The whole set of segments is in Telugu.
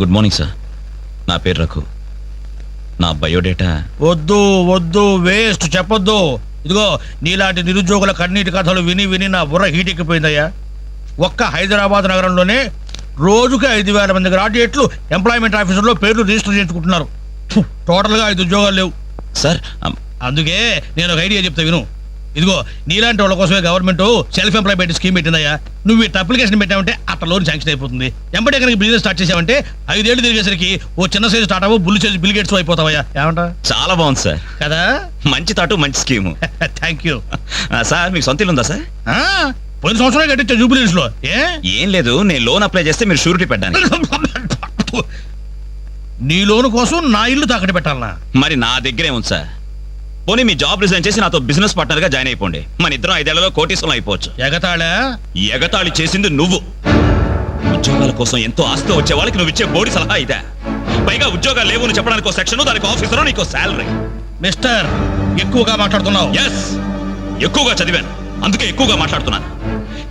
గుడ్ మార్నింగ్ సార్ నా పేరు రఘు. నా బయోడేటా వద్దు వద్దు వేస్ట్ చెప్పొద్దు. ఇదిగో నీలాంటి నిరుద్యోగుల కన్నీటి కథలు విని విని నా బుర్ర హీట్ ఎక్కిపోయిందయ్యా ఒక్క హైదరాబాద్ నగరంలోనే రోజుకి ఐదు వేల మంది గ్రాడ్యుయేట్లు ఎంప్లాయ్మెంట్ ఆఫీసులో పేర్లు రిజిస్టర్ చేసుకుంటున్నారు ఫు, టోటల్గా ఐదు ఉద్యోగాలు లేవు. సార్ అమ్, అందుకే నేను ఒక ఐడియా చెప్తా విను. ఇదిగో నీలాంటి వాళ్ళ కోసమే గవర్నమెంట్ సెల్ఫ్ ఎంప్లాయ్మెంట్ స్కీమ్ పెట్టిందయ్యా. నువ్వు ఇట్లా అప్లికేషన్ పెట్టావంటే అట్లా లోన్ శాంక్షన్ అయిపోతుంది. ఎంబడే కనుక బిజినెస్ స్టార్ట్ చేసావంటే ఐదేళ్ళు తిరిగేసరికి ఓ చిన్న సైజు స్టార్ట్ అవ్వు బుల్లి సైజు బిల్ గేట్స్ అయిపోతావయ్యా. ఏమంటా? చాలా బాగుంది సార్. కదా? మంచి తాటు మంచి స్కీము థ్యాంక్ యూ సార్ మీకు సొంత ఇల్లు ఉందా సార్? పోయిన సంవత్సరం కట్టించా జూబిలీస్లో. ఏ? ఏం లేదు నేను లోన్ అప్లై చేస్తే మీరు షూరిటీ పెట్టాను నీ లోను కోసం నా ఇల్లు తాకట్టు పెట్టాలనా మరి నా దగ్గరే ఉంది సార్. పోనీ మీ జాబ్ రిజైన్ చేసి నాతో బిజినెస్ పార్ట్నర్గా జాయిన్ అయిపోండి. మన ఇద్దరం ఐదేళ్ళలో కోటీసులం అయిపోవచ్చు. ఎగతాళా? ఎగతాళి చేసింది నువ్వు. ఉద్యోగాల కోసం ఎంతో ఆస్తి వచ్చే వాళ్ళకి నువ్వు ఇచ్చే బోడి సలహా ఇదే. పైగా ఉద్యోగాలు లేవు అని చెప్పడానికి సెక్షన్ దానికి ఆఫీసర్ నీకు శాలరీ. మిస్టర్ ఎక్కువగా మాట్లాడుతున్నావు. ఎస్ ఎక్కువగా చదివాను. అందుకే ఎక్కువగా మాట్లాడుతున్నాను.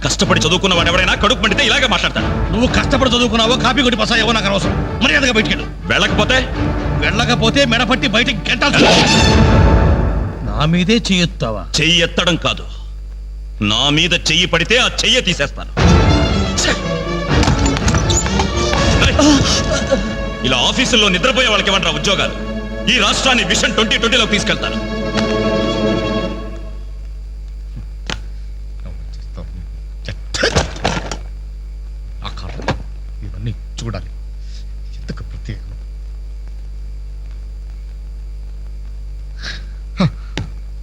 కష్టపడి చదువుకున్న వాడు ఎవరైనా కడుపు మండితే ఇలాగే మాట్లాడతాను నువ్వు కష్టపడి చదువుకున్నావో కాపీ కొట్టి పసాయో నాకు అనవసరం. మర్యాదగా బయటికెళ్ళు వెళ్ళకపోతే? వెళ్ళకపోతే మెడపట్టి బయటికి గంటాల్సి మీదే చేయొత్తావా చెయ్యి ఎత్తడం కాదు. నా మీద చెయ్యి పడితే ఆ చెయ్యి తీసేస్తాను! ఇలా ఆఫీసుల్లో నిద్రపోయే వాళ్ళకి ఇవ్వండి ఉద్యోగాలు? ఈ రాష్ట్రాన్ని విషన్ ట్వంటీ ట్వంటీలోకి తీసుకెళ్తాను. ఇవన్నీ చూడాలి ఎందుకు ప్రత్యేకం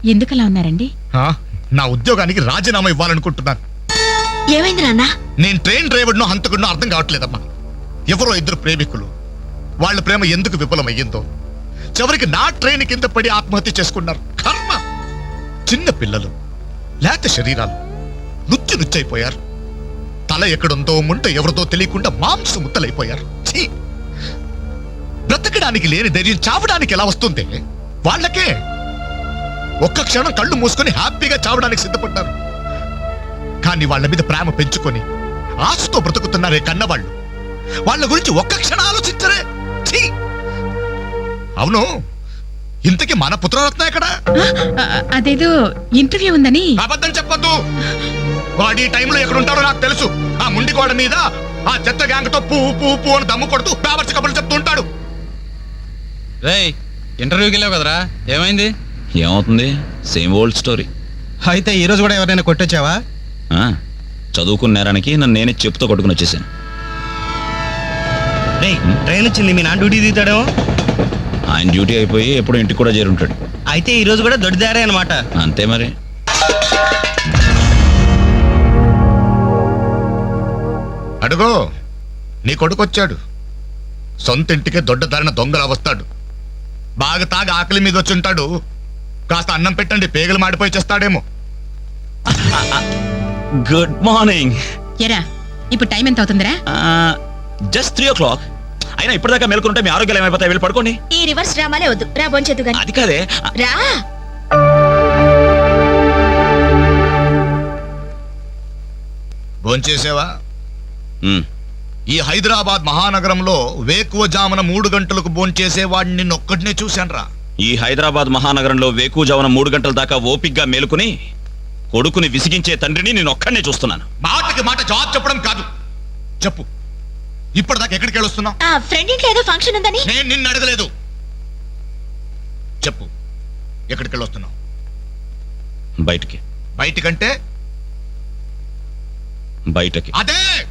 ఎందుకలా ఉన్నారండి? ఆ, నా ఉద్యోగానికి రాజీనామా ఇవ్వాలనుకుంటున్నాను. ఏమైంది నాన్న? నేను ట్రైన్ డ్రైవర్నో హంతకుడినో అర్థం కావట్లేదమ్మా. ఎవరో ఇద్దరు ప్రేమికులు. వాళ్ళ ప్రేమ ఎందుకు విఫలమయ్యిందో. చివరికి నా ట్రైన్ కింద పడి ఆత్మహత్య చేసుకున్నారు. కర్మ! చిన్న పిల్లలు లేత శరీరాలు నుచ్చు నుచ్చైపోయారు. తల ఎక్కడుందో ముంట ఎవరిదో తెలియకుండా మాంసం ముద్దలైపోయారు. ఛీ! బ్రతకడానికి లేని ధైర్యం చావడానికి ఎలా వస్తుంది? వాళ్ళకే ఒక్క క్షణం కళ్ళు మూసుకొని హ్యాపీగా చావడానికి సిద్ధపడ్డారు. కానీ వాళ్ళ మీద ప్రేమ పెంచుకొని ఆశతో బ్రతుకుతున్నారే కన్నవాళ్ళు. వాళ్ళ గురించి ఒక్క క్షణం ఆలోచించరే. ఛీ! అవును ఇంతకీ మన పుత్రరత్న ఎక్కడ? అదేదో ఇంటర్వ్యూ ఉందని. అబద్ధం చెప్పొద్దు. వాడు టైంలో ఎక్కడ ఉంటాడో నాకు తెలుసు. ఆ ముండి గోడ మీద ఆ చెత్త గ్యాంగ్తో పువ్వు పువ్వు పువ్వు అని దమ్ము కొడుతూ పేపర్స్ కబుర్లు చెప్తూ ఉంటాడు. రేయ్ ఇంటర్వ్యూకి వెళ్ళావు కదరా? ఏమైంది? ఏమవుతుంది? సేమ్ ఓల్డ్ స్టోరీ అయితే ఈ రోజు కూడా ఎవరైనా కొట్టొచ్చావా? చదువుకున్న నేరానికి నన్ను నేనే చెప్పుతో కొట్టుకుని వచ్చేసాను. ట్రైన్ వచ్చింది. మీ నాన్న డ్యూటీ దిగుతాడేమో? ఆయన డ్యూటీ అయిపోయి ఎప్పుడు ఇంటికి కూడా చేరుంటాడు. అయితే ఈ రోజు కూడా దొడ్డిదారే అనమాట అంతే మరి. అడుగో నీ కొడుకొచ్చాడు సొంత ఇంటికే దొడ్డదారిన దొంగలా వస్తాడు. బాగా తాగి ఆకలి మీద వచ్చి ఉంటాడు. కాస్త అన్నం పెట్టండి పేగలు మాడిపోయి చేస్తాడేమో. గుడ్ మార్నింగ్ ఎరా ఇప్పుడు టైం ఎంత అవుతుందిరా? జస్ట్ త్రీ ఓ క్లాక్ అయినా ఇప్పటిదాకా మేల్కొంటే మీ ఆరోగ్యాలు ఏమైపోతాయి? వెళ్ళి పడుకోండి. ఈ రివర్స్ డ్రామాలే వద్దు. రా బొంచెద్దు గాని. అది కాదే. రా. భోంచేసావా? మ్, ఈ హైదరాబాద్ మహానగరంలో వేకువజామున మూడు గంటలకు భోంచేసేవాడిని నిన్నొక్కడినే చూశానురా. ఈ హైదరాబాద్ మహానగరంలో వేకుజామున మూడు గంటల దాకా ఓపిగ్గా మేలుకుని కొడుకుని విసిగించే తండ్రిని నేను ఒక్కడనే చూస్తున్నాను. మాటకి మాట జవాబు చెప్పడం కాదు. చెప్పు. ఇప్పటిదాకా ఎక్కడికి వెళ్ళొస్తున్నావు? ఆ ఫ్రెండ్ ఇంట్లో ఏదో ఫంక్షన్ ఉందని. నేను నిన్ను అడగలేదు. చెప్పు. ఎక్కడికి వెళ్ళొస్తున్నావు? బయటికి. బయటికంటే? బయటకి. అదే!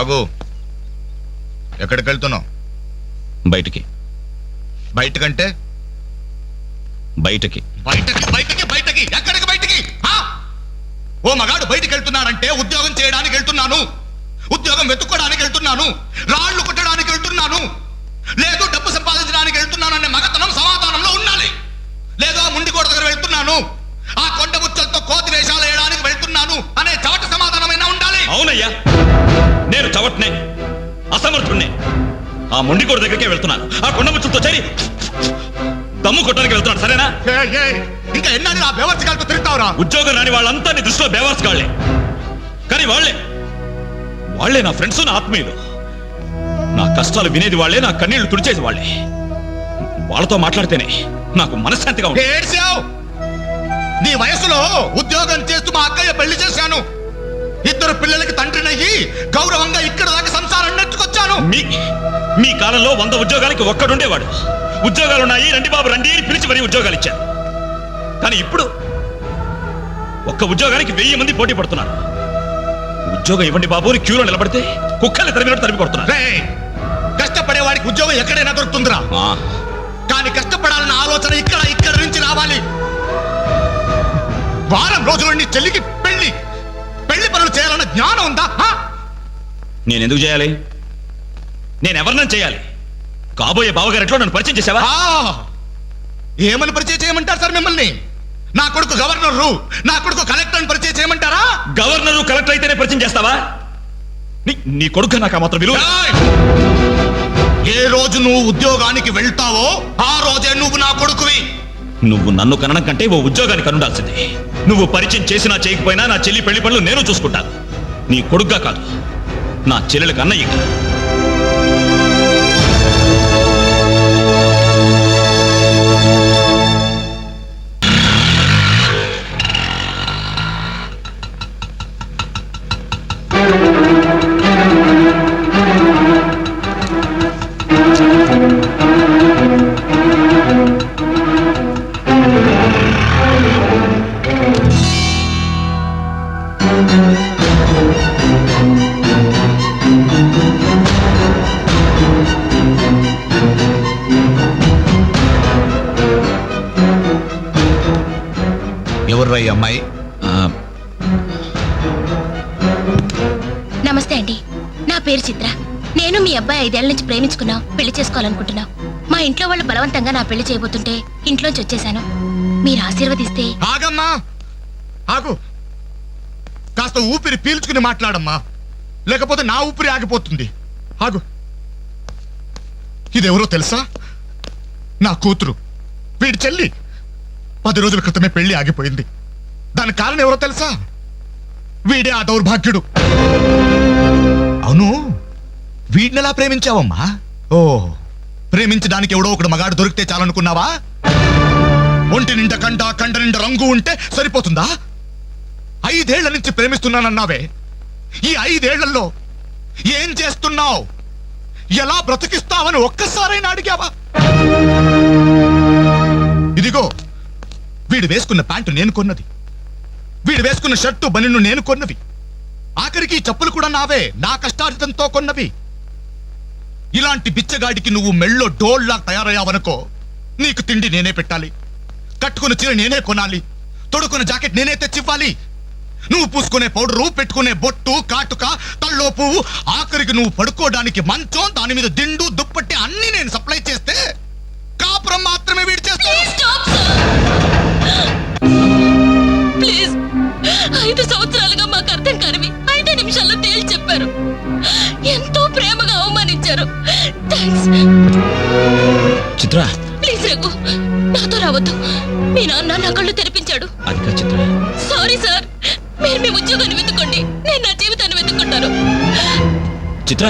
ఆగు. ఎక్కడికి వెళ్తున్నావు బయటికి. బయటకంటే? బయటకి. బయటకి బయటకి బయటకి. ఎక్కడికి బయటికి? ఆ? ఓ మగాడు బయటికి వెళ్తున్నాడంటే ఉద్యోగం చేయడానికి వెళ్తున్నాను. ఉద్యోగం వెతుక్కోవడానికి వెళ్తున్నాను. రాళ్ళు కొట్టడానికి వెళ్తున్నాను. లేదు డబ్బు సంపాదించడానికి వెళ్తున్నాను అనే మగతనం సమాధానంలో ఉండాలి. లేదు ముండి కోట దగ్గర వెళ్తున్నాను. నేను చవట్నే అసమర్థుణ్ణే. ఆ మొండికోడు దగ్గరికే వెళ్తున్నాను. ఆ కొండ ముచ్చులతో చేరి దమ్ము కొట్టడానికి వెళ్తున్నాను సరేనా? ఇంకా ఎన్నాళ్ళు ఆ బేవర్చకాలతో తిరుగుతావురా? ఉద్యోగం రాని వాళ్ళంతా నీ దృష్టిలో బేవర్స్ కాళ్ళే కానీ వాళ్ళే. వాళ్ళే నా ఫ్రెండ్స్ నా ఆత్మీయులు. నా కష్టాలు వినేది వాళ్ళే నా కన్నీళ్ళు తుడిచేది వాళ్ళే. వాళ్ళతో మాట్లాడితేనే నాకు మనశ్శాంతిగా ఏడ్చావు? నీ వయసులో ఉద్యోగం చేస్తూ మా అక్కయ్య పెళ్ళి చేశాను. ఇద్దరు పిల్లలకి తండ్రినయ్యి గౌరవంగా ఇక్కడ దాకా సంసారం నెట్టుకొచ్చాను మీ మీ కాలంలో వంద ఉద్యోగాలకి ఒక్కడుండేవాడు. ఉద్యోగాలు ఉన్నాయి రండి బాబు రండి అని పిలిచి మరీ ఉద్యోగాలు ఇచ్చారు కానీ ఇప్పుడు ఒక్క ఉద్యోగానికి వెయ్యి మంది పోటీ పడుతున్నారు. ఉద్యోగం ఇవ్వండి బాబు అని క్యూలో నిలబడితే కుక్కల్ని తరిమినట్టు తరిమి కొడుతున్నారు. కష్టపడే వాడికి ఉద్యోగం ఎక్కడైనా దొరుకుతుందిరా. కానీ కష్టపడాలన్న ఆలోచన ఇక్కడ ఇక్కడ నుంచి రావాలి. వారం రోజుల నీ చెల్లికి పెళ్ళి. జ్ఞానం ఉందా? నేను ఎందుకు చేయాలి? నేను ఎవరినైనా చేయాలి? కాబోయే బావగారెట్లో నన్ను పరిచయం చేసావా! ఏమని పరిచయం చేయమంటారు సార్ మిమ్మల్ని? నా కొడుకు గవర్నరు నా కొడుకు కలెక్టర్ పరిచయం చేయమంటారా? గవర్నరు కలెక్టర్ అయితేనే పరిచయం చేస్తావా? నీ కొడుకు నాకు ఆ మాత్రం విలువ! ఏ రోజు నువ్వు ఉద్యోగానికి వెళ్తావో ఆ రోజే నువ్వు నా కొడుకువి. నువ్వు నన్ను కనడం కంటే ఓ ఉద్యోగానికి కనుండాల్సిందే నువ్వు పరిచయం చేసినా చేయకపోయినా నా చెల్లి పెళ్ళి పనులు నేను చూసుకుంటాను. నీ కొడుగ్గా కాదు. నా చెల్లెలకు అన్నయ్యగా ఎవరు రై అమ్మాయి? ఆ, నమస్తే అండి. నా పేరు చిత్ర. నేను మీ అబ్బాయి ఐదేళ్ళ నుంచి ప్రేమించుకున్నాం పెళ్ళి చేసుకోవాలనుకుంటున్నాం. మా ఇంట్లో వాళ్ళు బలవంతంగా నా పెళ్ళి చేయబోతుంటే ఇంట్లోంచి వచ్చేసాను మీరు ఆశీర్వదిస్తే ఆగమ్మా! ఆగు! కాస్త ఊపిరి పీల్చుకుని మాట్లాడమ్మా. లేకపోతే నా ఊపిరి ఆగిపోతుంది. ఆగు! ఇదెవరో తెలుసా? నా కూతురు. వీడి చెల్లి. పది రోజుల క్రితమే పెళ్ళి ఆగిపోయింది. దాని కారణం ఎవరో తెలుసా? వీడే ఆ దౌర్భాగ్యుడు. అవును. వీడినెలా ప్రేమించావమ్మా? ఓ ప్రేమించడానికి ఎవడో ఒకడు మగాడు దొరికితే చాలనుకున్నావా? ఒంటి నిండా కండ కండ నిండా రంగు ఉంటే సరిపోతుందా? ఐదేళ్ళ నుంచి ప్రేమిస్తున్నానన్నావే. ఈ ఐదేళ్ళలో ఏం చేస్తున్నావు? ఎలా బ్రతికిస్తావని ఒక్కసారైనా అడిగావా? ఇదిగో వీడు వేసుకున్న ప్యాంటు నేను కొన్నది. వీడు వేసుకున్న షర్టు బనిను నేను కొన్నవి ఆఖరికి చెప్పులు కూడా నావే నా కష్టార్జితంతో కొన్నవి. ఇలాంటి బిచ్చగాడికి నువ్వు మెళ్ళో డోల్లా తయారయ్యావనుకో నీకు తిండి నేనే పెట్టాలి. కట్టుకున్న చీర నేనే కొనాలి. తొడుకున్న జాకెట్ నేనే తెచ్చివ్వాలి. నువ్వు పూసుకునే పౌడరు పెట్టుకునే బొట్టు కాటుక తల్లో పువ్వు ఆఖరికి నువ్వు పడుకోవడానికి మంచం దాని మీద దిండు దుప్పటి అన్ని నేను సప్లై చేస్తే కాపురం మాత్రమే సంవత్సరాలుగా మాకు అర్థం కానివి. ఐదు నిమిషాల్లో తేల్చి చెప్పారు. ఎంతో ప్రేమగా అవమానించారు. చిత్ర. ప్లీజ్ రఘు నాతో రావద్దు. మీ నాన్న నా కళ్ళు తెరిపించాడు. చిత్ర. సారీ సార్ మీరు మీ ఉద్యోగాన్ని వెతుక్కోండి. నేను నా జీవితాన్ని వెతుక్కుంటాను. చిత్ర.